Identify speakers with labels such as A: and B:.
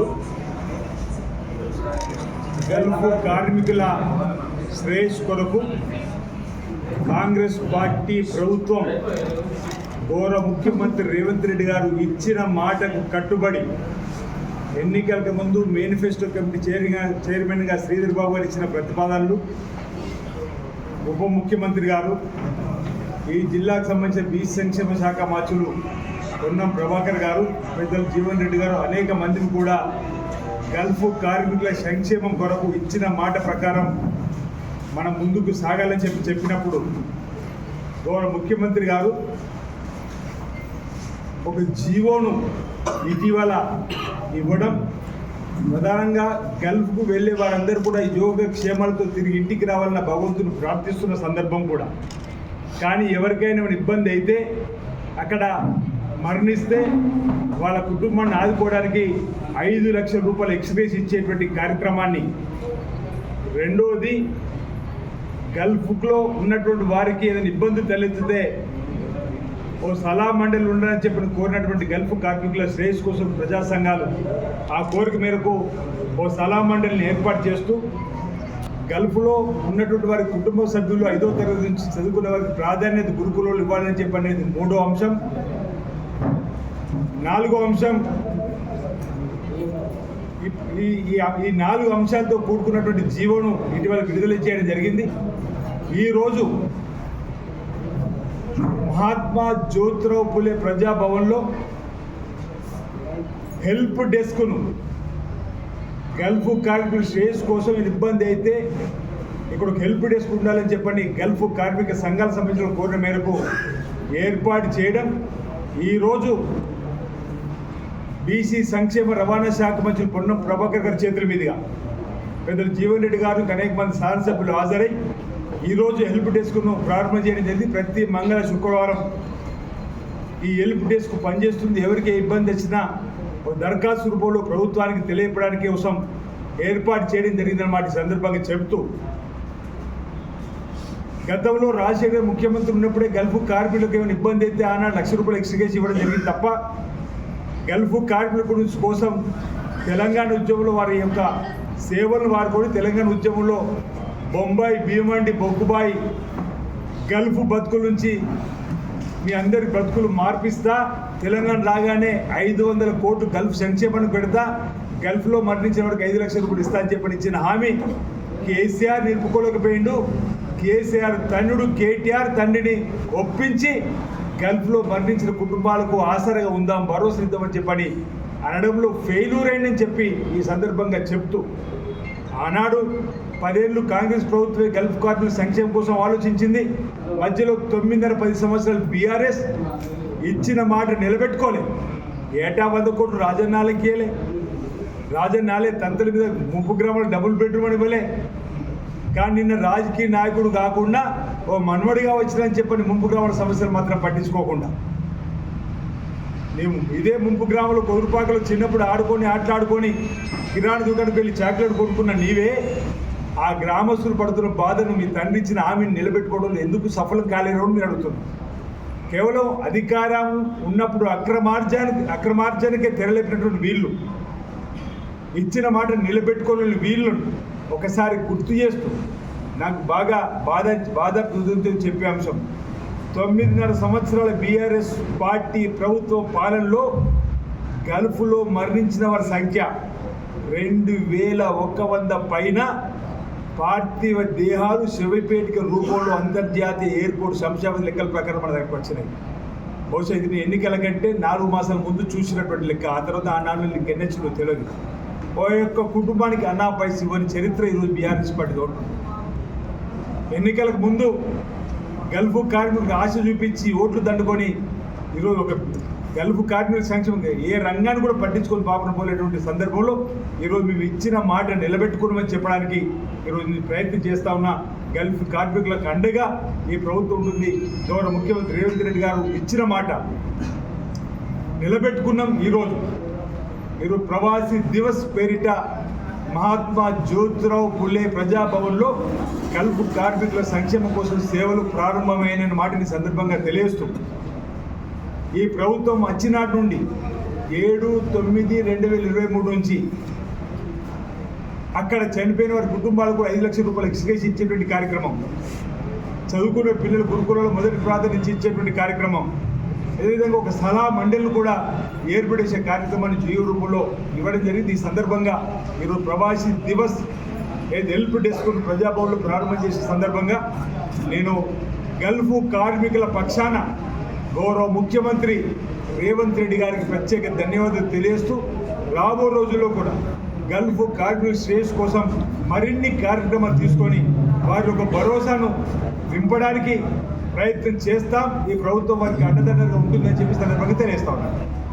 A: గారు గల్ఫ్ కార్మికుల శ్రేయస్ కొరకు కాంగ్రెస్ పార్టీ ప్రభుత్వం గౌరవ ముఖ్యమంత్రి రేవంత్ రెడ్డి గారు ఇచ్చిన మాటకు కట్టుబడి ఎన్నికలకు ముందు మేనిఫెస్టో కమిటీ చైర్గా చైర్మన్గా శ్రీధర్ బాబు గారు ఇచ్చిన ప్రతిపాదనలు ఉప ముఖ్యమంత్రి గారు ఈ జిల్లాకు సంబంధించిన బీసీ సంక్షేమ శాఖ మాచులు పొన్నం ప్రభాకర్ గారు పెద్దలు జీవన్ రెడ్డి గారు అనేక మందిని కూడా గల్ఫ్ కార్మికుల సంక్షేమం కొరకు ఇచ్చిన మాట ప్రకారం మనం ముందుకు సాగాలని చెప్పి చెప్పినప్పుడు గౌరవ ముఖ్యమంత్రి గారు ఒక జీవోను ఇటీవల ఇవ్వడం ప్రధానంగా గల్ఫ్కు వెళ్ళే వారందరూ కూడా యోగ క్షేమాలతో తిరిగి ఇంటికి రావాలన్న భగవంతుని ప్రార్థిస్తున్న సందర్భం కూడా. కానీ ఎవరికైనా ఇబ్బంది అయితే అక్కడ మరణిస్తే వాళ్ళ కుటుంబాన్ని ఆదుకోవడానికి ఐదు లక్షల రూపాయలు ఎక్స్ప్రెస్ ఇచ్చేటువంటి కార్యక్రమాన్ని. రెండోది గల్ఫ్లో ఉన్నటువంటి వారికి ఏదైనా ఇబ్బంది తలెత్తితే ఓ సలా మండలి ఉండాలని చెప్పిన కోరినటువంటి గల్ఫ్ కార్మికుల శ్రేయస్ కోసం ప్రజా సంఘాలు ఆ కోరిక మేరకు ఓ సలా మండలిని ఏర్పాటు చేస్తూ గల్ఫ్లో ఉన్నటువంటి వారి కుటుంబ సభ్యులు ఐదో తరగతి నుంచి చదువుకునే వారికి ప్రాధాన్యత గురుకులలో ఇవ్వాలని చెప్పి అనేది మూడో అంశం. నాలుగో అంశం. ఈ- ఈ- ఈ నాలుగు అంశాలతో కూడుకున్నటువంటి జీవోను ఇటీవల విడుదల చేయడం జరిగింది. ఈరోజు మహాత్మా జ్యోతిరావు పులే ప్రజాభవన్లో హెల్ప్ డెస్క్ను గల్ఫ్ కార్మికుల శ్రేయస్ కోసం ఇబ్బంది అయితే ఇక్కడ ఒక హెల్ప్ డెస్క్ ఉండాలని చెప్పని గల్ఫ్ కార్మిక సంఘాలకు సంబంధించిన కోరిన మేరకు ఏర్పాటు చేయడం. ఈరోజు బీసీ సంక్షేమ రవాణా శాఖ మంత్రి పొన్నం ప్రభాకర్ గారి చేతుల మీదుగా పెద్దలు జీవన్ రెడ్డి గారు అనేక మంది శాసనసభ్యులు హాజరై ఈరోజు హెల్ప్ డెస్క్ను ప్రారంభం చేయడం జరిగింది. ప్రతి మంగళ శుక్రవారం ఈ హెల్ప్ డెస్క్ పనిచేస్తుంది. ఎవరికి ఇబ్బంది వచ్చినా ఒక దరఖాస్తు రూపంలో ప్రభుత్వానికి తెలియపడానికి కోసం ఏర్పాటు చేయడం జరిగిందన్నమాట ఈ సందర్భంగా చెబుతూ. గతంలో రాజశేఖర్ ముఖ్యమంత్రి ఉన్నప్పుడే గల్ఫ్ కార్మికులకు ఏమైనా ఇబ్బంది అయితే ఆనాడు లక్ష రూపాయలు ఎక్స్ట్రాకేసి ఇవ్వడం జరిగింది తప్ప గల్ఫ్ కార్మికుల గురించి కోసం తెలంగాణ ఉద్యమంలో వారి యొక్క సేవలను వాడుకొని తెలంగాణ ఉద్యమంలో బొంబాయి భీమండి బొగ్గుబాయి గల్ఫ్ బతుకుల నుంచి మీ అందరి బ్రతుకులు మార్పిస్తా తెలంగాణ రాగానే ఐదు వందల కోట్లు గల్ఫ్ సంక్షేమానికి పెడతా గల్ఫ్లో మరణించిన వాడికి ఐదు లక్షల రూపాయలు ఇస్తా అని చెప్పని ఇచ్చిన హామీ కేసీఆర్ నిలుపుకోలేకపోయిండు. కేసీఆర్ తండ్రుడు కేటీఆర్ తండ్రిని ఒప్పించి గల్ఫ్లో మరణించిన కుటుంబాలకు ఆసరగా ఉందాం భరోసా ఇద్దామని చెప్పని అనడంలో ఫెయిల్యూర్ అయిందని చెప్పి ఈ సందర్భంగా చెప్తూ ఆనాడు పదేళ్ళు కాంగ్రెస్ ప్రభుత్వమే గల్ఫ్ కార్మికుల సంక్షేమం కోసం ఆలోచించింది. మధ్యలో తొమ్మిదిన్నర పది సంవత్సరాలు బీఆర్ఎస్ ఇచ్చిన మాట నిలబెట్టుకోలే. ఏటా వంద కోట్లు రాజన్నాలకి ఇవ్వలే రాజన్నాలే తంతల మీద ముప్పు గ్రామాల డబుల్ బెడ్రూమ్ అని ఇవ్వలే. కానీ నిన్న రాజకీయ నాయకుడు కాకుండా ఓ మనవడిగా వచ్చిందని చెప్పని ముంపు గ్రామాల సమస్యలు మాత్రం పట్టించుకోకుండా. మేము ఇదే ముంపు గ్రామంలో కొదురుపాకలు చిన్నప్పుడు ఆడుకొని ఆటలాడుకొని కిరాణా దుకాణకు వెళ్ళి చాక్లెట్ కొనుక్కున్న నీవే ఆ గ్రామస్తులు పడుతున్న బాధను మీ తండ్రి ఇచ్చిన హామీని నిలబెట్టుకోవడంలో ఎందుకు సఫలం కాలేరు అని మీరు అడుగుతున్నారు. కేవలం అధికారం ఉన్నప్పుడు అక్రమార్జానికి అక్రమార్జానికే తెరలేపినటువంటి వీళ్ళు ఇచ్చిన మాట నిలబెట్టుకోలేని వీళ్ళు ఒకసారి గుర్తు చేస్తూ నాకు బాగా బాధ బాధ చెప్పే అంశం. తొమ్మిదిన్నర సంవత్సరాల బీఆర్ఎస్ పార్టీ ప్రభుత్వ పాలనలో గల్ఫ్లో మరణించిన వారి సంఖ్య రెండు వేల ఒక్క వంద పైన పార్థివ దేహాలు శవపేటిక రూపంలో అంతర్జాతీయ ఎయిర్పోర్ట్ శంషాబాద్ లెక్కల ప్రకారం మన దగ్గరకు వచ్చినాయి. బహుశా ఇది ఎన్నికల కంటే నాలుగు మాసాల ముందు చూసినటువంటి లెక్క. ఆ తర్వాత ఆ నాలుగు లెక్క తెలియదు. ఓ యొక్క కుటుంబానికి అన్నా పైసి ఇవ్వని చరిత్ర ఈరోజు బీఆర్ఎస్ పార్టీ తోడు ఎన్నికలకు ముందు గల్ఫ్ కార్మికులకు ఆశ చూపించి ఓట్లు దండుకొని ఈరోజు ఒక గల్ఫ్ కార్మికుల సంక్షేమం ఏ రంగాన్ని కూడా పట్టించుకొని పాపన పోలేటువంటి సందర్భంలో ఈరోజు మేము ఇచ్చిన మాట నిలబెట్టుకున్నామని చెప్పడానికి ఈరోజు నేను ప్రయత్నం చేస్తా ఉన్నా. గల్ఫ్ కార్మికులకు అండగా ఈ ప్రభుత్వం ఉంటుంది. గౌరవ ముఖ్యమంత్రి రేవంత్ రెడ్డి గారు ఇచ్చిన మాట నిలబెట్టుకున్నాం ఈరోజు. ఈరోజు ప్రవాసీ దివస్ పేరిట మహాత్మా జ్యోతిరావు పులే ప్రజాభవన్లో కలుపు కార్మికుల సంక్షేమం కోసం సేవలు ప్రారంభమైన మాటని సందర్భంగా తెలియజేస్తూ ఈ ప్రభుత్వం వచ్చినాటి నుండి ఏడు తొమ్మిది రెండు వేల ఇరవై మూడు నుంచి అక్కడ చనిపోయిన వారి కుటుంబాలకు ఐదు లక్షల రూపాయలు ఎక్స్గ్రేస్ ఇచ్చేటువంటి కార్యక్రమం. చదువుకునే పిల్లల గురుకులలో మొదటి ప్రాధాన్యత ఇచ్చేటువంటి కార్యక్రమం. అదేవిధంగా ఒక సలహా మండలిని కూడా ఏర్పడేసే కార్యక్రమాన్ని జీవ రూపంలో ఇవ్వడం జరిగింది. ఈ సందర్భంగా మీరు ప్రవాసీ దివస్ ఏది హెల్ప్ డెస్క్ ప్రజాభవన్లో ప్రారంభం చేసే సందర్భంగా నేను గల్ఫ్ కార్మికుల పక్షాన గౌరవ ముఖ్యమంత్రి రేవంత్ రెడ్డి గారికి ప్రత్యేక ధన్యవాదాలు తెలియజేస్తూ రాబో రోజుల్లో కూడా గల్ఫ్ కార్మికుల శ్రేయస్ కోసం మరిన్ని కార్యక్రమాలు తీసుకొని వారి యొక్క భరోసాను నింపడానికి ప్రయత్నం చేస్తాం. ఈ ప్రభుత్వం వారికి అండదండగా ఉంటుందని చెప్పి సందర్భంగా తెలియజేస్తా ఉన్నారు.